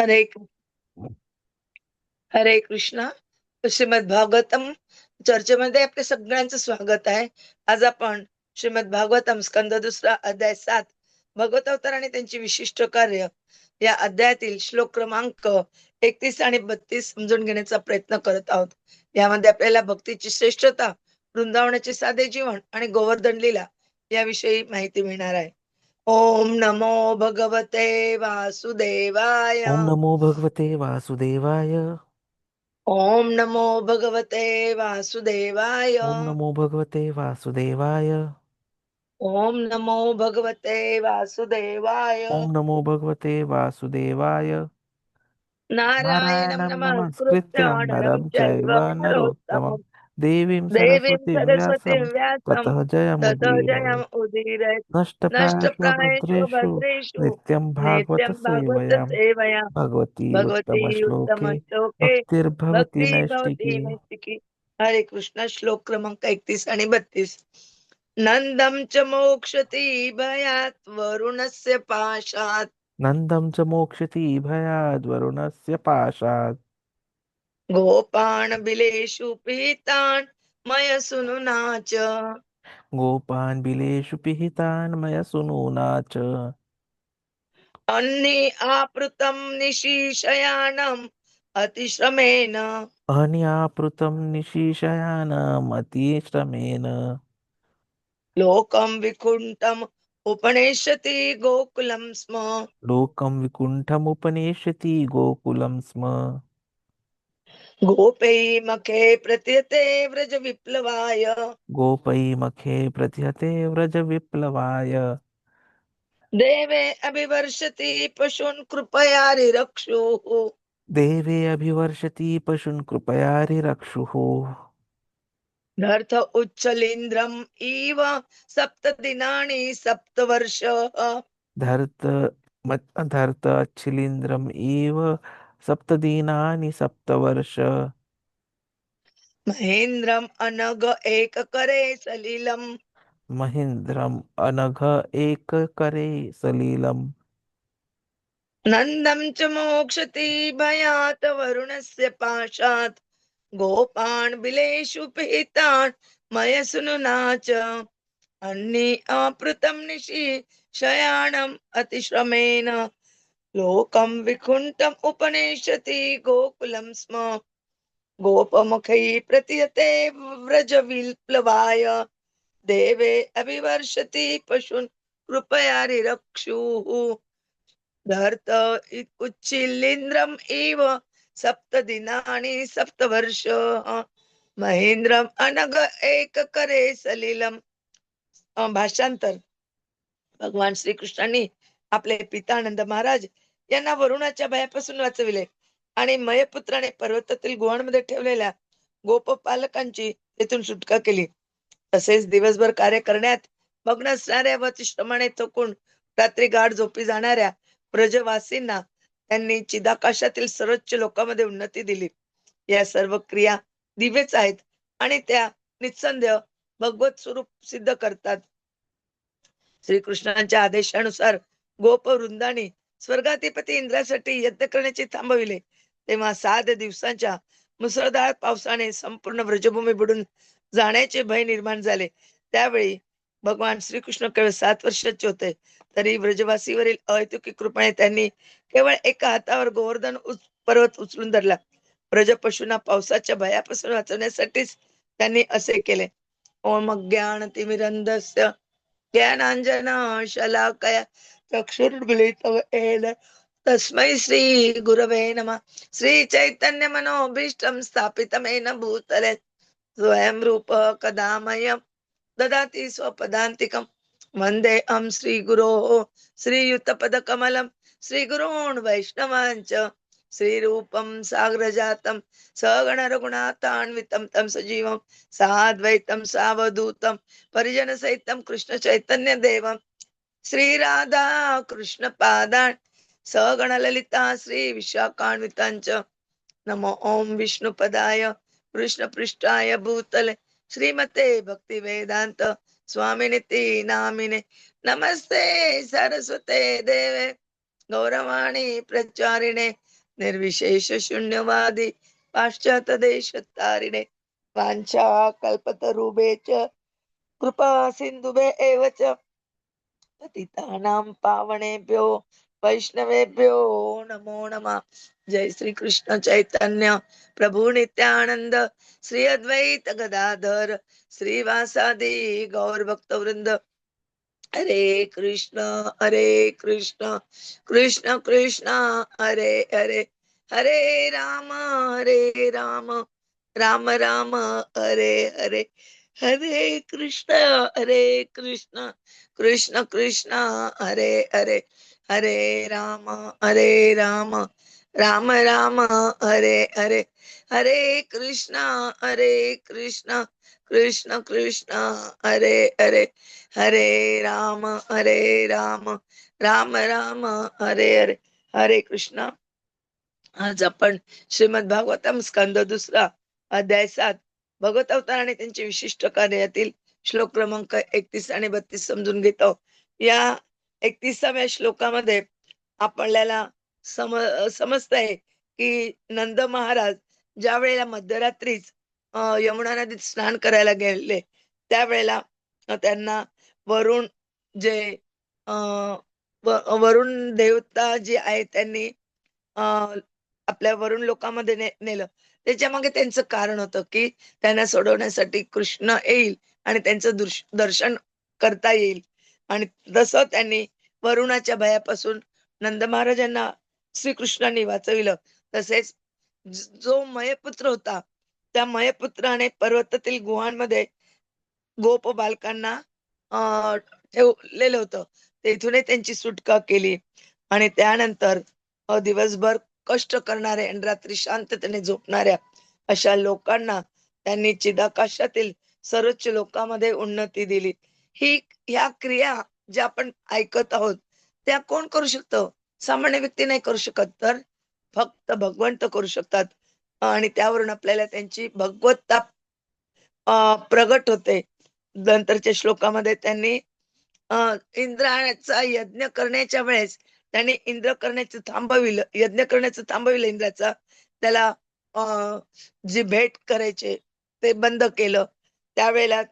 हरे हरे कृष्णा. श्रीमद भागवतम चर्चेमध्ये आपल्या सगळ्यांचं स्वागत आहे. आज आपण श्रीमद भागवतम स्कंद दुसरा अध्याय सात भगवत अवतार आणि त्यांची विशिष्ट कार्य या अध्यायातील श्लोक क्रमांक एकतीस आणि बत्तीस समजून घेण्याचा प्रयत्न करत आहोत. यामध्ये आपल्याला भक्तीची श्रेष्ठता वृंदावनाचे साधे जीवन आणि गोवर्धन लीला याविषयी माहिती मिळणार आहे. ओम नमो भगवते वासुदेवाय। ॐ नमो भगवते वासुदेवाय। ओम नमो भगवते वासुदेवाय। ॐ नमो भगवते वासुदेवाय। ओम नमो भगवते वासुदेवाय। ॐ नमो भगवते वासुदेवाय। नारायणं नमस्कृत्य नरं चैव चैव नरोत्तमं नरोत्तमं देवीं सरस्वतीं व्यासं ततः ततो जयमुदीरये जयम् उदीरयेत्। नष्टप्रायेषु नष्टप्रायेषु भद्रेषु भद्रेषु नित्यं भागवत नित्यं भागवत सेवयां उत्तमश्लोके। उत्तमश्लोके। भक्तिर्भवति भक्ती भवती नैष्टिकी हरे कृष्ण श्लोक क्रमांक एकतीस आणि बत्तीस। नंदम च मोक्षती भयात् वरुणस्य पाशात्। नन्दं च मोक्षति भयाद्वरुणस्य पाशात्। गोपान् बिलेषु पीतान् मय सुनुना च गोपान् बिलेषु पिहितान् मया सुनूना च अन्ये आपृतं निशीशयानम् अतिश्रमेण. अन्यापृतं निशीशयानम् अतिश्रमेण. लोकं विकुण्ठम् उपनेष्यति गोकुलं स्म। लोकं विकुण्ठमुपनेष्यति गोकुलं स्म। गोपै मखे प्रत्यते व्रज विप्लवाय। गोपैमखे प्रथियते व्रजविप्लवाय देवे अभिवर्षति पशून् कृपया रिरक्षुः। देवे अभिवर्षति पशून् कृपया रिरक्षुः। धर्थ उच्चलीन्द्रम् इव सप्तदिनानि सप्तवर्ष। धर्त मत्- धर्त अच्छिलिन्द्रम् इव सप्तदिनानि सप्तवर्ष। महेन्द्रम् अनग एककरे सलिलम्। महेन्द्रम् अनघ एककरे सलिलम्। नन्दं च मोक्षति भयात् वरुणस्य पाशात्। गोपान् बिलेषु पिहितान् मय सुनुना च अन्ये अपृतं निशि शयानम् अतिश्रमेण। लोकं विकुण्ठम् उपनेशति गोकुलं स्म। गोपमुखै प्रतीयते व्रज विप्लवाय देवे अभिवर्षति पशुन् कृपया रिरक्षुः धर्त उच्चिलिन्द्रम् इव सप्तदिनानि सप्तवर्ष। महेंद्रम अनग एक करे सलिलम। अं, भाषांतर। भगवान श्रीकृष्णांनी आपले पितानंद महाराज यांना वरुणाच्या भयापासून वाचविले. आणि मयपुत्राने पर्वतातील गुहांमध्ये ठेवलेल्या गोपपालकांची तेथून सुटका केली. तसेच दिवसभर कार्य करण्यात मग्न असणाऱ्या व श्रमाने थकून रात्री गाढ झोपी जाणाऱ्या ब्रजवासींना त्यांनी चिदाकाशातील सर्वोच्च लोकांमध्ये उन्नती दिली. या सर्व क्रिया दिव्यच आहेत आणि त्या निसंदेह भगवत स्वरूप सिद्ध करतात. श्रीकृष्णांच्या आदेशानुसार गोप वृंदानी स्वर्गाधिपती इंद्रासाठी यज्ञ करण्याचे थांबविले. तेव्हा सात दिवसांच्या मुसळधार पावसाने संपूर्ण व्रजभूमी बुडून जाण्याचे भय निर्माण झाले. त्यावेळी भगवान श्रीकृष्ण केवळ सात वर्षाचे होते. तरी व्रजवासीवरील अहेतुकी कृपेने त्यांनी केवळ एका हातावर गोवर्धन उच- पर्वत उचलून धरला. व्रज पशूंना पावसाच्या भयापासून वाचवण्यासाठीच त्यांनी असे केले. ओम ज्ञान तिमिरंधस्य ज्ञानांजना शलाकया चक्षुर्मिलितं येन तस्मै श्री गुरवे नमः। श्री चैतन्य स्थापितमेन भूतले। स्वयं रूप कदामयं ददाति स्वपदान्तिकं। वन्दे अहं श्रीगुरोः श्रीयुतपदकमलं श्रीगुरून् वैष्णवाञ्च। श्रीरूपं साग्रजातं सगणरघुनाथान्वितं तं सजीवं साद्वैतं सावधूतं परिजनसहितं कृष्णचैतन्यदेवं। श्रीराधा कृष्णपादान् सगणललिता श्रीविशाखान्विताञ्च नमो ॐ विष्णुपदाय कृष्णपृष्ठाय भूतले श्रीमते भक्तिवेदान्त स्वामिनिति नामिने. नमस्ते सरस्वते देवे गौरवाणी प्रचारिणे निर्विशेष शून्यवादी पाश्चात्य देश तारिणे वाञ्छा कल्पतरुभे च कृपा सिन्धुभे एव च. पतितानां पावनेभ्यो वैष्णवेभ्यो नमो नमः। जय श्री कृष्ण चैतन्य। प्रभु नित्यानंद श्री अद्वैत गदाधर श्रीवासादि गौर भक्त वृंद हरे कृष्ण हरे कृष्ण कृष्ण कृष्ण हरे हरे। हरे राम हरे राम राम राम हरे हरे। हरे कृष्ण हरे कृष्ण कृष्ण कृष्ण हरे हरे हरे राम हरे राम राम राम हरे हरे हरे कृष्ण हरे कृष्ण कृष्ण कृष्ण हरे हरे हरे राम हरे राम राम राम हरे हरे हरे कृष्ण। आज आपण श्रीमद भागवतम स्कंद दुसरा अध्याय सात भगवत अवतार आणि त्यांचे विशिष्ट कार्यातील श्लोक क्रमांक एकतीस आणि बत्तीस समजून घेतो. या एकतीसाव्या श्लोकामध्ये आपल्याला सम समजत आहे की नंद महाराज ज्या वेळेला मध्यरात्रीच यमुना नदीत स्नान करायला गेले त्यावेळेला त्यांना वरुण जे अं, वरुण देवता जे आहे त्यांनी अं, आपल्या वरुण लोकांमध्ये ने- नेलं. त्याच्यामागे त्यांचं कारण होतं की त्यांना सोडवण्यासाठी कृष्ण येईल आणि त्यांचं दर्शन करता येईल. आणि तसं त्यांनी वरुणाच्या भयापासून नंद महाराजांना श्रीकृष्णांनी वाचविलं. तसेच जो मयपुत्र होता त्या मयपुत्राने पर्वतातील गुहांमध्ये गोप बालकांना अं, ठेवलेलं होतं. तेथूनही त्यांची सुटका केली. आणि त्यानंतर दिवसभर कष्ट करणारे आणि रात्री शांततेने झोपणाऱ्या अशा लोकांना त्यांनी चिदाकाशातील सर्वोच्च लोकांमध्ये उन्नती दिली. ही ह्या क्रिया ज्या आपण ऐकत आहोत त्या कोण करू शकतो? सामान्य व्यक्ती नाही करू शकत तर फक्त भगवंत करू शकतात. आणि त्यावरून आपल्याला त्यांची भगवत्ता अं, प्रगट होते. नंतरच्या श्लोकामध्ये त्यांनी अं, इंद्राचा यज्ञ करण्याच्या वेळेस त्यांनी इंद्र करण्याचं थांबविलं यज्ञ करण्याचं थांबविलं इंद्राचा. त्याला अं, जी भेट करायचे ते बंद केलं. त्यावेळेला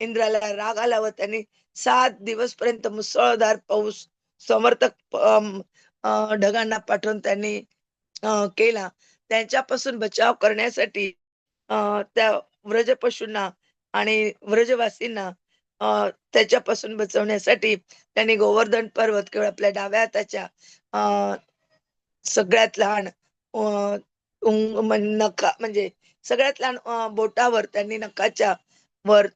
इंद्राला राग आला व त्यांनी सात दिवस पर्यंत मुसळधार पाऊस समर्थक ढगांना पाठवून त्यांनी केला. त्यांच्यापासून बचाव करण्यासाठी त्या व्रज पशूंना आणि व्रजवासींना त्याच्यापासून बचवण्यासाठी त्यांनी गोवर्धन पर्वत केवळ आपल्या डाव्या हाताच्या अं, सगळ्यात लहान नखा म्हणजे सगळ्यात लहान बोटावर त्यांनी नखाच्या वर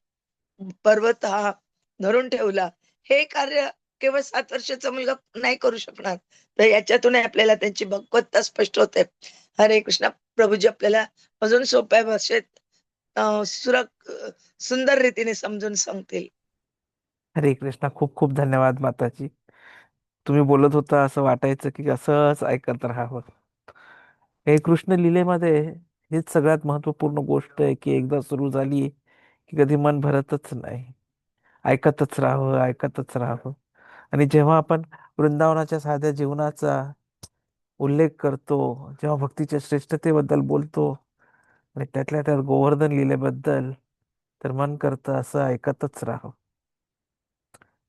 पर्वत हा धरून ठेवला. हे कार्य केवळ सात वर्षाचा मुलगा नाही करू शकणार. तर याच्यातून आपल्याला त्यांची भगवत्ता स्पष्ट होते. हरे कृष्ण प्रभूजी आपल्याला अजून सोप्या भाषेत सुरक सुंदर रीतीने समजून सांगतील. हरे कृष्णा खूप खूप धन्यवाद माताजी. तुम्ही बोलत होता असं वाटायचं की असंच ऐकत राहावं. हे कृष्ण लीलेमध्ये हीच सगळ्यात महत्त्वपूर्ण गोष्ट आहे की एकदा सुरू झाली की कधी मन भरतच नाही. ऐकतच राहावं ऐकतच राहावं. आणि जेव्हा आपण वृंदावनाच्या साध्या जीवनाचा उल्लेख करतो जेव्हा भक्तीच्या श्रेष्ठतेबद्दल बोलतो आणि त्यातल्या त्यात गोवर्धन लीलेबद्दल तर मन करतं असं ऐकतच राहावं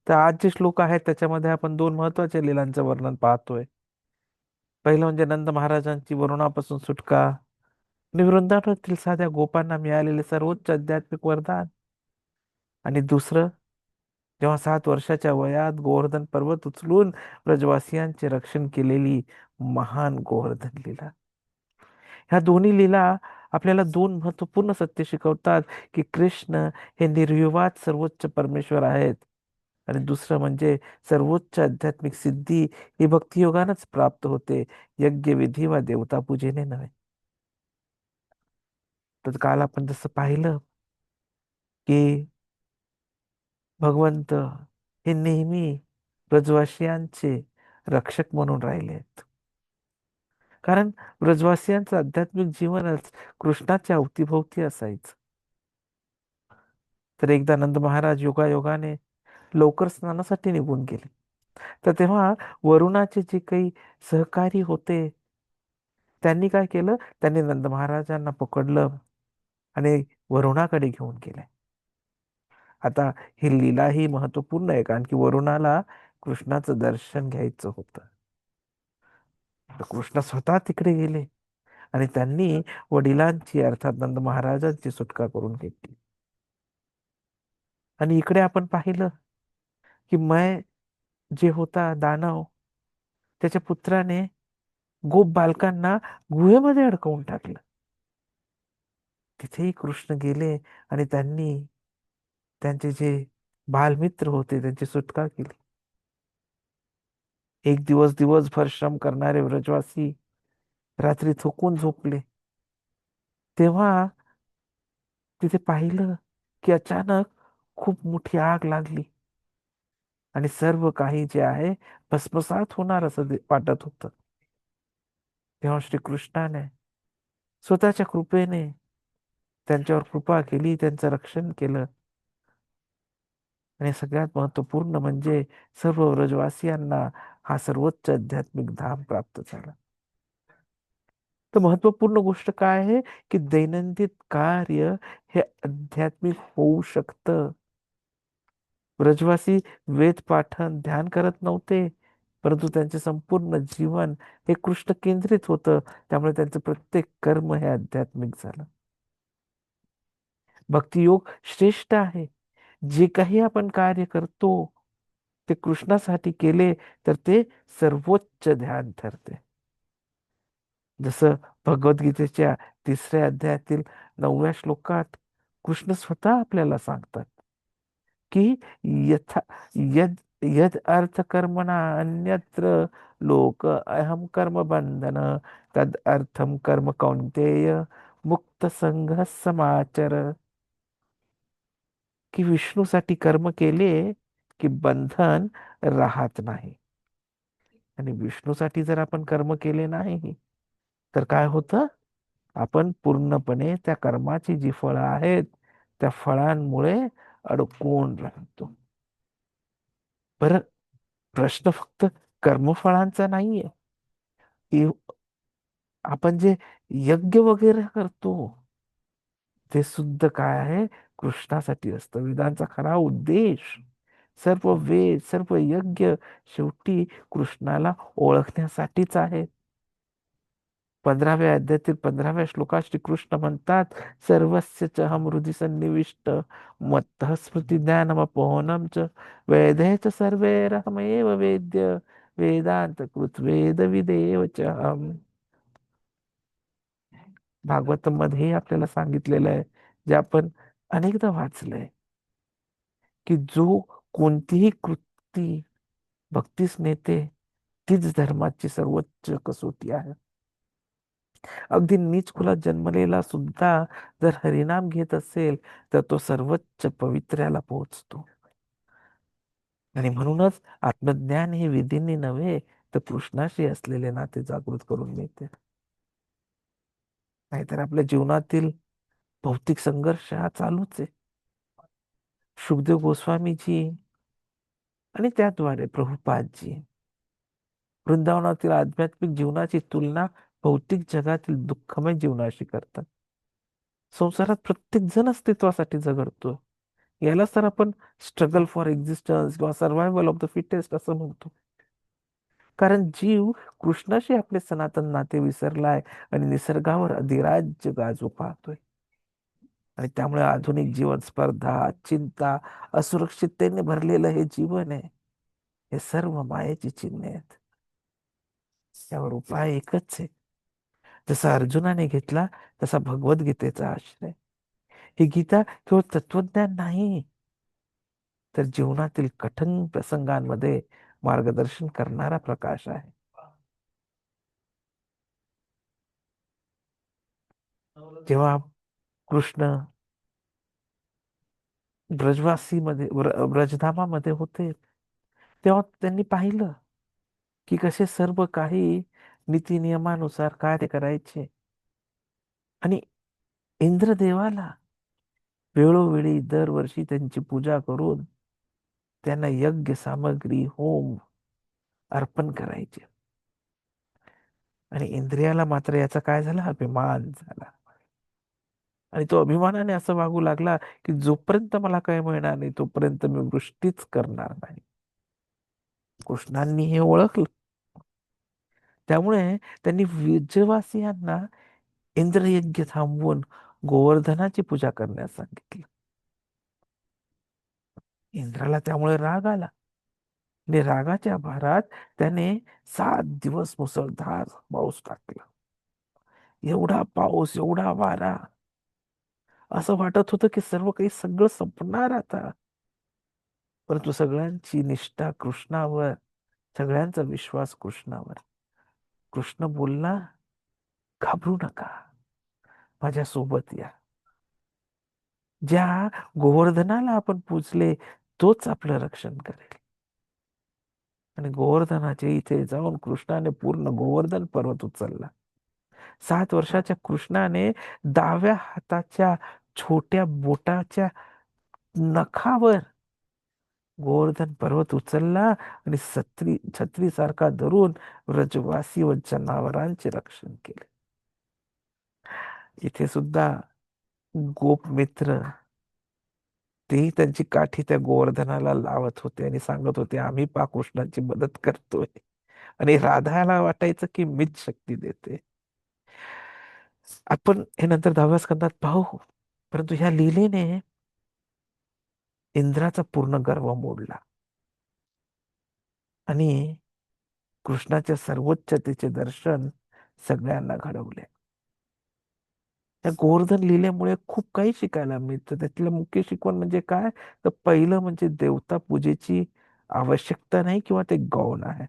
तर आज जे श्लोक आहेत त्याच्यामध्ये आपण दोन महत्त्वाच्या लीलांचं वर्णन पाहतोय. पहिलं म्हणजे नंद महाराजांची वरुणापासून सुटका. आणि वृंदावनातील साध्या गोपांना मिळालेले सर्वोच्च आध्यात्मिक वरदान. आणि दुसरं जेव्हा सात वर्षाच्या वयात गोवर्धन पर्वत उचलून ब्रजवासियांचे रक्षण केलेली महान गोवर्धन लीला. ह्या दोन्ही लीला आपल्याला दोन महत्त्वपूर्ण सत्य शिकवतात की कृष्ण हे निर्विवाद सर्वोच्च परमेश्वर आहेत. आणि दुसरं म्हणजे सर्वोच्च आध्यात्मिक सिद्धी ही भक्तियोगानच प्राप्त होते यज्ञ विधी वा देवता पूजेने नव्हे. तर काल आपण जसं पाहिलं की भगवंत हे नेहमी ब्रजवासियांचे रक्षक म्हणून राहिले आहेत. कारण ब्रजवासियांचं आध्यात्मिक जीवनच कृष्णाच्या अवतीभोवती असायचं. तर एकदा नंद महाराज योगायोगाने लवकर स्नानासाठी निघून गेले. तर तेव्हा वरुणाचे जे काही सहकारी होते त्यांनी काय केलं? त्यांनी नंद महाराजांना पकडलं आणि वरुणाकडे घेऊन गेले. आता ही लीला ही महत्त्वपूर्ण आहे कारण की वरुणाला कृष्णाचं दर्शन घ्यायचं होतं. कृष्ण स्वतः तिकडे गेले आणि त्यांनी वडिलांची अर्थात नंद महाराजांची सुटका करून घेतली. आणि इकडे आपण पाहिलं की मय जे होता दानव त्याच्या पुत्राने गोप बालकांना गुहेमध्ये अडकवून टाकलं. तिथेही कृष्ण गेले आणि त्यांनी त्यांचे जे बालमित्र होते त्यांची सुटका केली. एक दिवस दिवसभर श्रम करणारे व्रजवासी रात्री थकून झोपले. तेव्हा तिथे पाहिलं की अचानक खूप मोठी आग लागली. आणि सर्व काही जे आहे भस्मसात होणार असं वाटत होत. तेव्हा श्रीकृष्णाने स्वतःच्या कृपेने त्यांच्यावर कृपा केली त्यांचं रक्षण केलं. आणि सगळ्यात महत्त्वपूर्ण म्हणजे सर्व व्रजवासियांना हा सर्वोच्च आध्यात्मिक धाम प्राप्त झाला. तर महत्त्वपूर्ण गोष्ट काय आहे? की दैनंदिन कार्य हे आध्यात्मिक होऊ शकतं. ब्रजवासी वेद पाठन ध्यान करत नव्हते परंतु त्यांचे संपूर्ण जीवन हे कृष्ण केंद्रित होतं त्यामुळे त्यांचं प्रत्येक कर्म हे आध्यात्मिक झालं. भक्तियोग श्रेष्ठ आहे. जे काही आपण कार्य करतो ते कृष्णासाठी केले तर ते सर्वोच्च ध्यान ठरते. जसं भगवद्गीतेच्या तिसऱ्या अध्यायातील नवव्या श्लोकात कृष्ण स्वतः आपल्याला सांगतात की यथा यद यद अर्थ कर्मणा अन्यत्र लोक अहम कर्म बंधन तद अर्थम कर्म कौंतेय मुक्त संघ समाचर. की विष्णूसाठी कर्म केले की बंधन राहत नाही. आणि विष्णूसाठी जर आपण कर्म केले नाही तर काय होतं? आपण पूर्णपणे त्या कर्माची जी फळं आहेत त्या फळांमुळे अडकून राहतो. बर प्रश्न फक्त कर्मफळांचा नाहीये. आपण जे यज्ञ वगैरे करतो ते सुद्धा काय आहे? कृष्णासाठी असतं. वेदांचा खरा उद्देश. सर्व वेद सर्व यज्ञ शेवटी कृष्णाला ओळखण्यासाठीच आहे. पंधराव्या अध्यायातील पंधराव्या श्लोकात श्रीकृष्ण म्हणतात सर्वस्य च हम हृदि सन्निविष्ट मत्त स्मृती ज्ञानमपोहनम च वेदे च सर्वैरहमेव वेद्य वेदांत कृत वेद विदेव च हम भागवत मध्ये आपल्याला सांगितलेलं आहे जे आपण अनेकदा वाचलंय की जो कोणतीही कृती भक्तीस नेते तीच धर्माची सर्वोच्च कसोटी आहे. अगदी नीच कुलात जन्मलेला सुद्धा जर हरिनाम घेत असेल तर तो सर्वोच्च पवित्र्याला पोहोचतो. आणि म्हणूनच आत्मज्ञान हे विधींनी नव्हे तर कृष्णाशी असलेले नाते जागृत करून मिळते. नाहीतर आपल्या जीवनातील भौतिक संघर्ष हा चालूच आहे. सुखदेव गोस्वामीजी आणि त्याद्वारे प्रभुपादजी. वृंदावनातील आध्यात्मिक जीवनाची तुलना भौतिक जगातील दुःखमय जीवनाशी करतात. संसारात प्रत्येक जण अस्तित्वासाठी झगडतो. यालाच तर आपण स्ट्रगल फॉर एक्झिस्टन्स किंवा सर्व्हायवल ऑफ द फिटेस्ट असं म्हणतो. कारण जीव कृष्णाशी आपले सनातन नाते विसरलाय आणि निसर्गावर अधिराज्य गाजू पाहतोय. आणि त्यामुळे आधुनिक जीवन स्पर्धा चिंता असुरक्षिततेने भरलेलं हे जीवन आहे. हे सर्व मायेची चिन्हे आहेत. त्यावर उपाय एकच आहे. जसा अर्जुनाने घेतला तसा भगवद्गीतेचा आश्रय. ही गीता केवळ तत्वज्ञान नाही. तर जीवनातील कठीण प्रसंगांमध्ये मार्गदर्शन करणारा प्रकाश आहे. जेव्हा कृष्ण ब्रजवासीमध्ये ब्रजधामामध्ये होते. तेव्हा त्यांनी पाहिलं की कसे सर्व काही नीती नियमानुसार कार्य करायचे. आणि इंद्रदेवाला वेळोवेळी दरवर्षी त्यांची पूजा करून त्यांना यज्ञ सामग्री होम अर्पण करायचे. आणि इंद्रियाला मात्र याचा काय झाला? अभिमान झाला. आणि तो अभिमानाने असं वागू लागला की जोपर्यंत मला काय मिळणार नाही तोपर्यंत मी वृष्टीच करणार नाही. कृष्णांनी हे ओळखलं. त्यामुळे त्यांनी विजयवासियांना इंद्रयज्ञ थांबवून गोवर्धनाची पूजा करण्यास सांगितलं. इंद्राला त्यामुळे राग आला. आणि रागाच्या भारात त्याने सात दिवस मुसळधार पाऊस टाकला. एवढा पाऊस एवढा वारा. असं वाटत होतं की सर्व काही सगळं संपणार आता. परंतु सगळ्यांची निष्ठा कृष्णावर सगळ्यांचा विश्वास कृष्णावर. कृष्ण बोलला घाबरू नका. माझ्या सोबत या. ज्या गोवर्धनाला आपण पूजले तोच आपलं रक्षण करेल. आणि गोवर्धनाच्या इथे जाऊन कृष्णाने पूर्ण गोवर्धन पर्वत उचलला. सात वर्षाच्या कृष्णाने डाव्या हाताच्या छोट्या बोटाच्या नखावर गोवर्धन पर्वत उचलला आणि छत्री छत्री सारखा धरून व्रजवासी व जनावरांचे रक्षण केले. इथे सुद्धा गोप मित्र तेही त्यांची काठी त्या गोवर्धनाला लावत होते आणि सांगत होते आम्ही पा कृष्णाची मदत करतोय. आणि राधाला वाटायचं की मीच शक्ती देते. आपण हे नंतर दहाव्या स्कंदात पाहू. परंतु ह्या लीलेने इंद्राचा पूर्ण गर्व मोडला. आणि कृष्णाच्या सर्वोच्चतेचे दर्शन सगळ्यांना घडवले. त्या गोवर्धन लिहिल्यामुळे खूप काही शिकायला मिळतं. त्यातलं मुख्य शिकवण म्हणजे काय? तर पहिलं म्हणजे देवता पूजेची आवश्यकता नाही किंवा ते गौण आहे.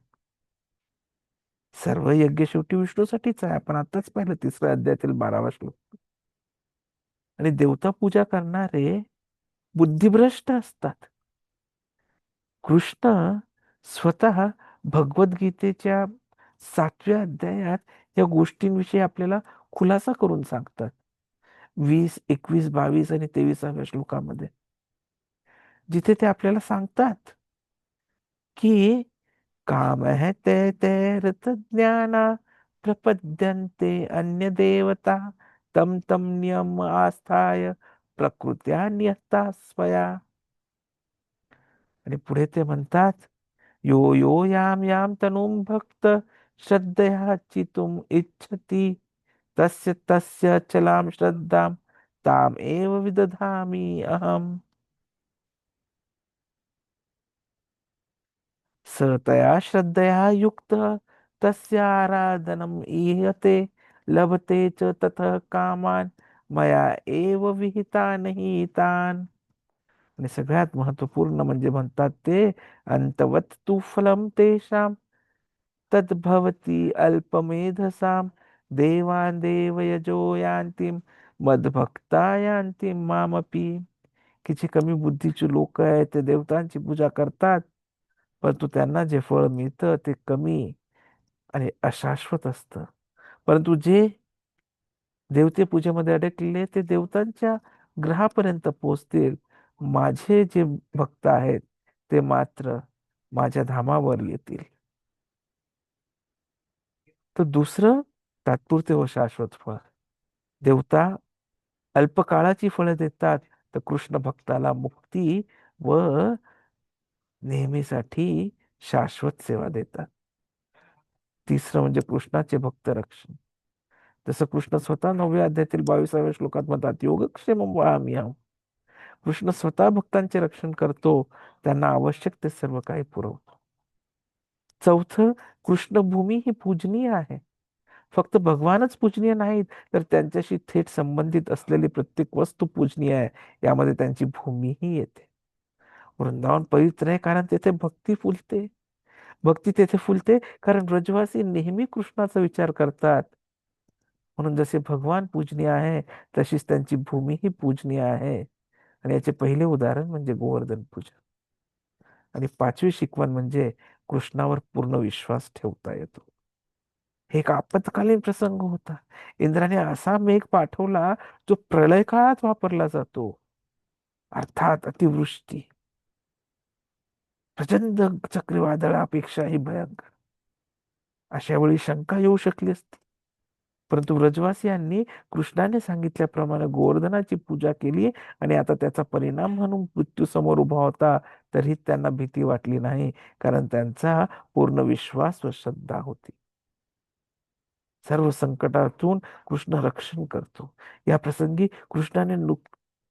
सर्व यज्ञ शेवटी विष्णूसाठीच आहे. आपण आताच पाहिलं तिसऱ्या अध्यायातील बारावा श्लोक. आणि देवता पूजा करणारे बुद्धिभ्रष्ट असतात. कृष्ण स्वतः भगवद्गीतेच्या सातव्या अध्यायात या गोष्टींविषयी आपल्याला खुलासा करून सांगतात. वीस एकवीस बावीस आणि तेविसाव्या श्लोकामध्ये. जिथे ते आपल्याला सांगतात की काम है ते ते ज्ञाना प्रपद्यन्ते अन्य देवता तम तम नियम आस्थाय प्रकृत्या नियता स्वया. आणि पुढे ते म्हणतात यो यो याम याम तनुम भक्त श्रद्धया चितुम इच्छति तस्य तस्य चलाम श्रद्धाम ताम एव विदधामि अहम. स तया श्रद्धया युक्त तस्य आराधनम ईहते लभते च तथ कामान मया एव विहितानहि तान. आणि सगळ्यात महत्त्वपूर्ण म्हणजे म्हणतात ते अंतवत तू फलम तेषाम तद्भवती अल्पमेधसाम. देवान देव यजो यांतिम मदभक्ता यांतिम मामपी. किती कमी बुद्धीचे लोक आहेत ते देवतांची पूजा करतात परंतु त्यांना जे फळ मिळतं ते कमी आणि अशाश्वत असतं. परंतु जे देवते पूजेमध्ये अडकलेले ते देवतांच्या ग्रहापर्यंत पोचतील माझे जे भक्त आहेत ते मात्र माझ्या धामावर येतील. तर दुसरं तात्पुरते व शाश्वत फळ. देवता अल्पकाळाची फळं देतात तर कृष्ण भक्ताला मुक्ती व नेहमीसाठी शाश्वत सेवा देतात. तिसरं म्हणजे कृष्णाचे भक्त रक्षण. जसं कृष्ण स्वतः नवव्या अध्यायातील बावीसाव्या श्लोकात म्हणतात योगक्षेम वहामी कृष्ण स्वतः भक्तांचे रक्षण करतो त्यांना आवश्यक ते सर्व काही पुरवतो. चौथं कृष्णभूमी ही पूजनीय आहे. फक्त भगवानच पूजनीय नाहीत तर त्यांच्याशी थेट संबंधित असलेली प्रत्येक वस्तू पूजनीय आहे यामध्ये त्यांची भूमीही येते. वृंदावन पवित्र आहे कारण तेथे भक्ती फुलते. भक्ती तेथे फुलते कारण ब्रजवासी नेहमी कृष्णाचा विचार करतात. म्हणून जसे भगवान पूजनीय आहे तशीच त्यांची भूमी ही पूजनीय आहे. आणि याचे पहिले उदाहरण म्हणजे गोवर्धन पूजा आणि पाचवी शिकवण म्हणजे कृष्णावर पूर्ण विश्वास ठेवता येतो. हे एक आपत्कालीन प्रसंग होता. इंद्राने असा मेघ पाठवला जो प्रलय काळात वापरला जातो. अर्थात अतिवृष्टी. प्रचंड चक्रीवादळापेक्षाही भयंकर. अशा वेळी शंका येऊ शकली असती. परंतु व्रजवासियांनी कृष्णाने सांगितल्याप्रमाणे गोवर्धनाची पूजा केली आणि आता त्याचा परिणाम म्हणून मृत्यू समोर उभा होता तरी त्यांना भीती वाटली नाही कारण त्यांचा पूर्ण विश्वास व श्रद्धा होती. सर्व संकटातून कृष्ण रक्षण करतो. या प्रसंगी कृष्णाने नुक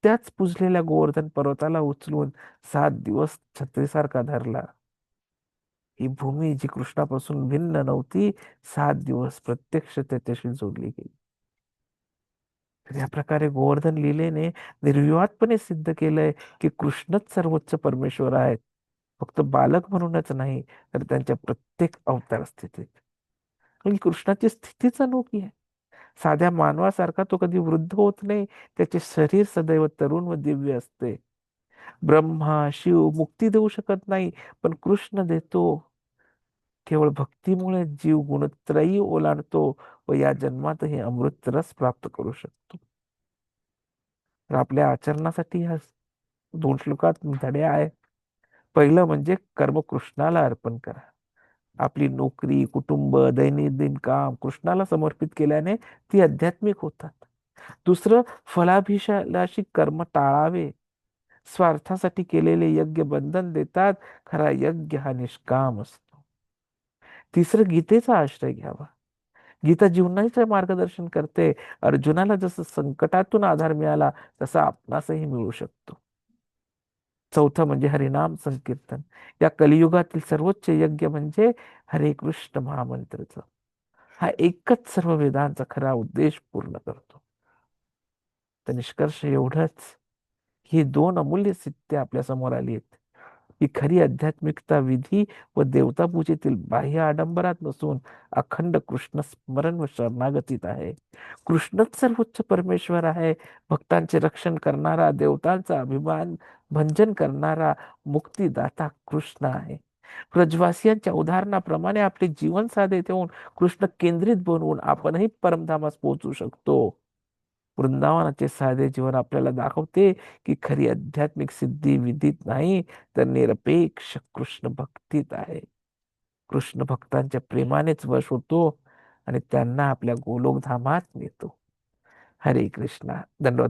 त्याच पुजलेल्या गोवर्धन पर्वताला उचलून सात दिवस छत्रीसारखा धरला. ही भूमी जी कृष्णापासून भिन्न नव्हती सात दिवस प्रत्यक्ष त्याच्याशी जोडली गेली. तर या प्रकारे गोवर्धन लीलेने निर्विवादपणे सिद्ध केलंय की कृष्णच सर्वोच्च परमेश्वर आहेत. फक्त बालक म्हणूनच नाही तर त्यांच्या प्रत्येक अवतार स्थितीत. कृष्णाची स्थितीच अनोखी आहे. साध्या मानवासारखा तो कधी वृद्ध होत नाही त्याचे शरीर सदैव तरुण व दिव्य असते. ब्रह्मा शिव मुक्ती देऊ शकत नाही पण कृष्ण देतो. केवळ भक्तीमुळे जीव गुणत्रयी ओलांडतो व या जन्मातही अमृत रस प्राप्त करू शकतो. तर आपल्या आचरणासाठी ह्या दोन श्लोकात धडे आहे पहिलं म्हणजे कर्म कृष्णाला अर्पण करा. आपली नोकरी कुटुंब दैनंदिन काम कृष्णाला समर्पित केल्याने ती आध्यात्मिक होतात. दुसरं फलाभिषालाशी कर्म टाळावे. स्वार्थासाठी केलेले यज्ञ बंधन देतात. खरा यज्ञ हा निष्काम असतो. तिसरं गीतेचा आश्रय घ्यावा. गीता जीवनाचे मार्गदर्शन करते. अर्जुनाला जसं संकटातून आधार मिळाला तसा आपणासही मिळू शकतो. चौथं म्हणजे हरिनाम संकीर्तन. या कलियुगातील सर्वोच्च यज्ञ म्हणजे हरे कृष्ण महामंत्रच. हा एकच सर्व वेदांचा खरा उद्देश पूर्ण करतो. तर निष्कर्ष एवढंच. ही दोन अमूल्य सिद्धी आपल्यासमोर आली आहेत. ही खरी आध्यात्मिकता विधी व देवता पूजेतील बाह्य आडंबरात नसून अखंड कृष्ण स्मरण व शरणागतीत आहे. कृष्णच सर्वोच्च परमेश्वर आहे. भक्तांचे रक्षण करणारा देवतांचा अभिमान भंजन करणारा मुक्तीदाता कृष्ण आहे. ब्रजवासियांच्या उदाहरणाप्रमाणे आपले जीवन साधे ठेवून कृष्ण केंद्रित बनवून आपणही परमधामास पोहोचू शकतो. वृंदावनाचे साधे जीवन आपल्याला दाखवते की खरी आध्यात्मिक सिद्धी विधीत नाही तर निरपेक्ष कृष्ण भक्तीत आहे. कृष्ण भक्तांच्या प्रेमानेच वश होतो आणि त्यांना आपल्या गोलोकधामात नेतो. हरे कृष्णा. धन्यवाद.